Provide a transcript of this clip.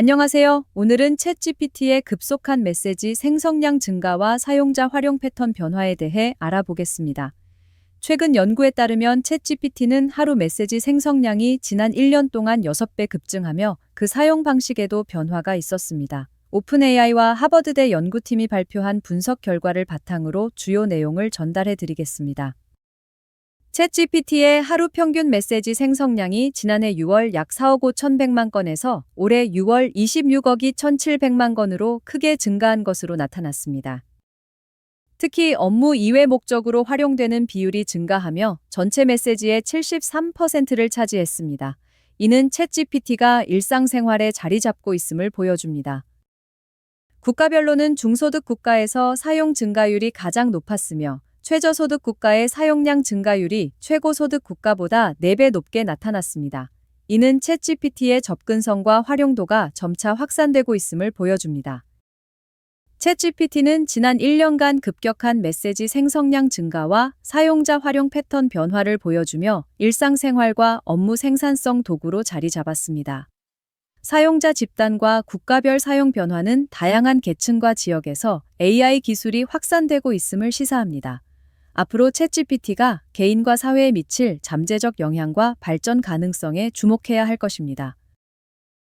안녕하세요. 오늘은 챗GPT의 급속한 메시지 생성량 증가와 사용자 활용 패턴 변화에 대해 알아보겠습니다. 최근 연구에 따르면 챗GPT는 하루 메시지 생성량이 지난 1년 동안 6배 급증하며 그 사용 방식에도 변화가 있었습니다. 오픈AI와 하버드대 연구팀이 발표한 분석 결과를 바탕으로 주요 내용을 전달해 드리겠습니다. 챗GPT의 하루 평균 메시지 생성량이 지난해 6월 약 4억 5,100만 건에서 올해 6월 26억이 1,700만 건으로 크게 증가한 것으로 나타났습니다. 특히 업무 이외 목적으로 활용되는 비율이 증가하며 전체 메시지의 73%를 차지했습니다. 이는 챗GPT가 일상생활에 자리 잡고 있음을 보여줍니다. 국가별로는 중소득 국가에서 사용 증가율이 가장 높았으며 최저소득 국가의 사용량 증가율이 최고소득 국가보다 4배 높게 나타났습니다. 이는 챗GPT의 접근성과 활용도가 점차 확산되고 있음을 보여줍니다. 챗GPT는 지난 1년간 급격한 메시지 생성량 증가와 사용자 활용 패턴 변화를 보여주며 일상생활과 업무 생산성 도구로 자리 잡았습니다. 사용자 집단과 국가별 사용 변화는 다양한 계층과 지역에서 AI 기술이 확산되고 있음을 시사합니다. 앞으로 챗GPT가 개인과 사회에 미칠 잠재적 영향과 발전 가능성에 주목해야 할 것입니다.